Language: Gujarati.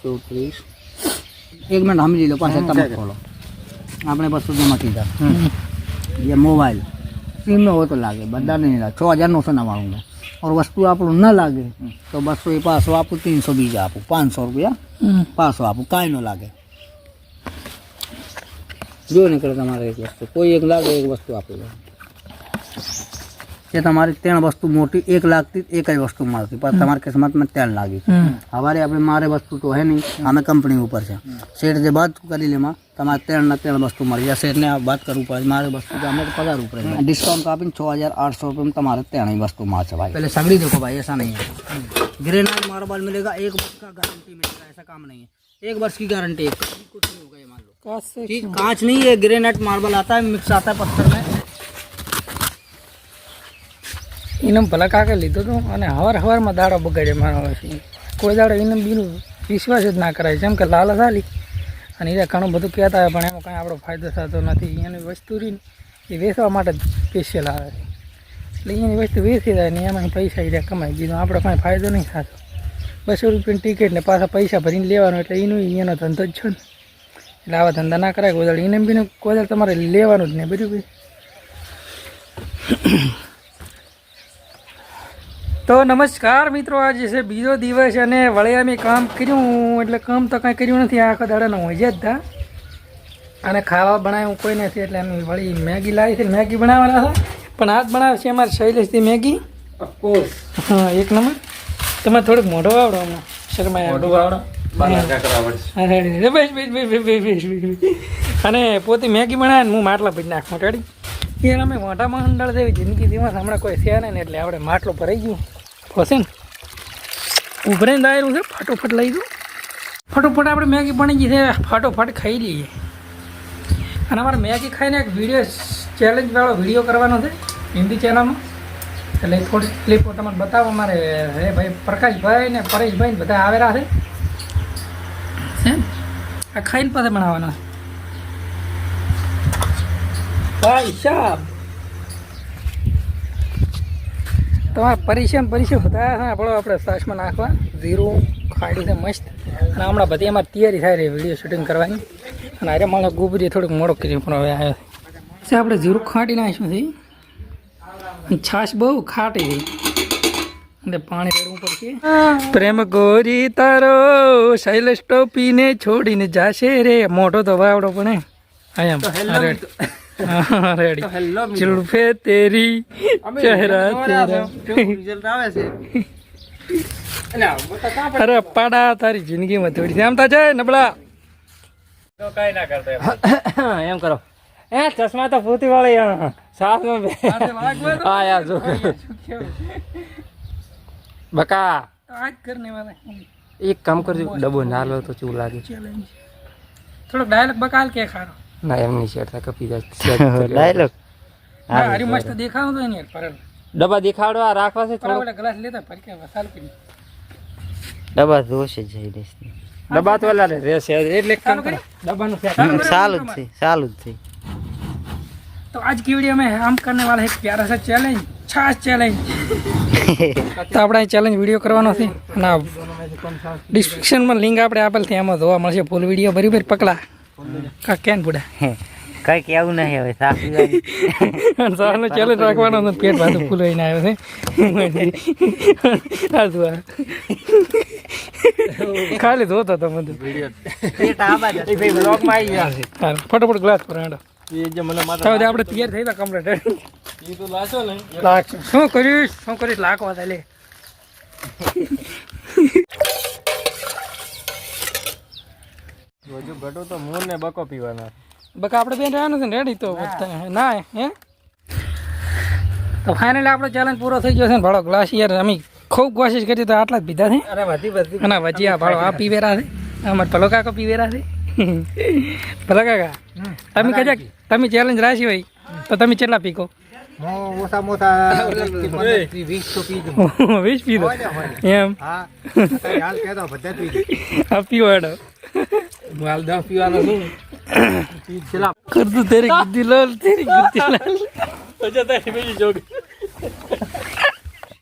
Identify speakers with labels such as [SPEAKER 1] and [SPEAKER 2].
[SPEAKER 1] ચોત્રીસ એક મિનિટ સમજી લો પાછા તમે ખોલો આપણે વસ્તુ જમા કીધા ये मोबाइल सिम में हो तो लागे बंदा नहीं लागे छः हज़ार नौ सौ नवाणું में और वस्तु આપણું ન લાગે તો બસો એ પાસો આપું ત્રણસો બીજા આપું પાંચસો રૂપિયા પાસો આપું કાંઈ ન લાગે જો નીકળે તમારે એક વસ્તુ કોઈ એક લાગે એક વસ્તુ આપી દો એ તમારી ત્રણ વસ્તુ મોટી એક લાગતી એક જ વસ્તુ મળતી પણ તમારી કિસ્મતમાં ત્રણ લાગી હવારે આપણે મારે વસ્તુ તો હે નહીં અમે કંપની ઉપર છે શેઠ જે બાદ કરી લેમાં તમારે ત્રણ ના ત્રણ વસ્તુ મળી જાય શેઠને આ વાત કરવું પડે મારે વસ્તુ તો અમે તો પગાર ઉપર છે ડિસ્કાઉન્ટ આપીને છ હજાર આઠસો રૂપિયા તમારે ત્રણેય વસ્તુ મળશે ભાઈ पहले सगड़ी देखो भाई ऐसा नहीं है ग्रेनाइट मार्बल मिलेगा एक वर्ष का गारंटी मिलेगा ऐसा काम नहीं है एक वर्ष की गारंटी है कभी कुछ नहीं होगा ये मान लो ठीक कांच नहीं है ग्रेनाइट मार्बल आता है मिक्स आता है पत्थर में
[SPEAKER 2] ઇનમ ભલા કાકે લીધો હતો અને હવાર હવારમાં દાડો બગાડે મારો કોઈ દાડો ઇનમ બીનું વિશ્વાસ જ ના કરાય. જેમ કે લાલચ આલી અને એ ઘણું બધું કહેતા હોય પણ એમાં કાંઈ આપણો ફાયદો થતો નથી. એની વસ્તુ એ વેચવા માટે સ્પેશિયલ આવે છે. એટલે એની વસ્તુ વેચી જાય ને એમાં પૈસા એ કમાઈ દીધો. આપણો કાંઈ ફાયદો નહીં થતો. બસો રૂપિયાની ટિકિટ ને પાછા પૈસા ભરીને લેવાનો એટલે એનું એનો ધંધો જ છે ને. એટલે આવા ધંધા ના કરાય. દાડો એને બીને કોઈ દાડો તમારે લેવાનું જ નહીં. બરાબર? તો નમસ્કાર મિત્રો આજે છે બીજો દિવસ અને વળી અમે કામ કર્યું એટલે કામ તો કાંઈ કર્યું નથી આખો દાડાનો હોય જ હતા અને ખાવા બનાવ્યું કોઈ નથી એટલે અમે વળી મેગી લાવી છે મેગી બનાવવાના હતા પણ આજ બનાવે છે અમારે શૈલેષથી મેગી. હા એક નંબર. તમે થોડુંક મોઢો આવડો હમણાં શર્મા બેસ. અને પોતે મેગી બનાવે ને હું માટલા પછી નાખું રેડી? યાર અમે મોટા મંડળ જેવી જિંદગી જીવવા હમણાં કોઈ છે નહીં ને એટલે આપણે માટલું ભરાઈ ગયું. ફસે ને ઉભરાઈને દાયરું છે, ફટોફટ લઈ દઉં ફટોફટ આપણે મેગી બની ગઈ છે, ફટોફટ ખાઈ લઈએ. અને અમારે મેગી ખાઈને એક વીડિયો ચેલેન્જવાળો વીડિયો કરવાનો છે, હિન્દી ચેનલમાં એટલે થોડી ક્લિપો તમને બતાવો, અમારે હે ભાઈ પ્રકાશભાઈ ને પરેશભાઈ બધા આવેલા છે. આ ખાઈને પાસે બનાવવાના ભાઈ સાહેબ તમારે પરિશ્રમ પરીક્ષા બધા આપણો આપણે સાસમાં નાખવા. જીરું ખાડી છે મસ્ત. અને હમણાં બધી અમારી તૈયારી થાય રહી વીડિયો શૂટિંગ કરવાની. અને અરે માણસ ગુબરી થોડુંક મોડું કર્યું પણ હવે આવ્યો છે આપણે જીરું ખાટી નાખ્યું છે. છાશ બહુ ખાટી થઈ અને પાણી રેડવું પડશે. પ્રેમ ગોરી તારો શૈલેષ ટોપીને છોડીને જાશે રે. મોટો તો વાવડો પણ આમ ચુલ્ફે તેરી ચહેરા તેરા અરે અપાડા તારી જિંદગીમાં થોડી છે. આમ તા જાય નબળા.
[SPEAKER 1] એમ. કરો.
[SPEAKER 2] એ ચશ્મા તો ફૂતી વાળી સાસ
[SPEAKER 1] હા યાર જો. બકા.
[SPEAKER 2] આજ કરને વાળા
[SPEAKER 1] એક કામ કરજો ડબ્બો ના લો તો ચૂ લાગે.
[SPEAKER 2] થોડો ડાયલોગ બકાલ કે ખારો.
[SPEAKER 1] ના એમ નહીં શેર થાય કપી જાય ડાયલોગ
[SPEAKER 2] ના હરી મસ્ત દેખાવ તો ને પર
[SPEAKER 1] ડબ્બા દેખાડો આ રાખવા છે
[SPEAKER 2] પર ઓલા ગ્લાસ લેતા પર કે વસાલ કરી
[SPEAKER 3] ડબ્બા દોષે જઈ રહીશ
[SPEAKER 1] ડબ્બા તો ઓલા રહેશે એટલે એક કામ
[SPEAKER 2] ચાલુ
[SPEAKER 1] કરો
[SPEAKER 2] કરી
[SPEAKER 1] ડબ્બાનું સેટ
[SPEAKER 3] ચાલુ જ છે ચાલુ જ છે
[SPEAKER 2] तो आज की वीडियो में हम करने वाले हैं एक प्यारा सा चैलेंज छाछ चैलेंज તો આપણે ચેલેન્જ વિડીયો કરવાનો છે અને ડિસ્ક્રિપ્શનમાં લિંક આપણે આપેલ છે એમાં જોવા મળશે ફૂલ વિડીયો ભરી ભરી પકડા કા કેન બુડા
[SPEAKER 3] કઈ કેવું નહીં હવે સાફ
[SPEAKER 2] સારનો ચેલેન્જ રાખવાનો હતો પેટ ભાતું ફૂલાઈને આવ્યો છે. આ. ખાલી ધોતો તો બધું. ફટાફટ ગ્લાસ પર હેડો.
[SPEAKER 1] એ જે મને માથા
[SPEAKER 2] તો હવે આપણે તૈયાર થઈ ગયા કમ્પ્લીટ શું કરીશ શું કરીશ લાખ વાત લે.
[SPEAKER 1] હજુ ઘટો તો મોર ને બકો પીવાના.
[SPEAKER 2] બકા આપણે બેન રહેવાનું છે ને રેડી તો? ના. હે તો ફાઇનલી આપણો ચેલેન્જ પૂરો થઈ ગયો છે ને ભાડો ગ્લાસ યાર અમે ખૂબ કોશિશ કરી તો આટલા જ પીધા છે.
[SPEAKER 1] અરે વધી વધી.
[SPEAKER 2] ના વધી આ ભાડો આ પીવેરા છે. અમાર પલો કાકો પીવેરા છે. પલો કાકા તમે કદાચ તમે ચેલેન્જ રાખી હોય તો તમે કેટલા પીકો?
[SPEAKER 3] ઓછા મોટા વીસ તો પીધું
[SPEAKER 2] વીસ પીધો એમ.
[SPEAKER 3] હા. હાલ કહેતો બધા
[SPEAKER 2] પીધું પીવો હેડો.
[SPEAKER 1] હું હાલ પીવાનો
[SPEAKER 2] છું. કરતું તેરી ગુદ્દી લાલ તેરી ગુદ્દી લાલ.
[SPEAKER 1] અચ્છા તારી બીજી જોગી.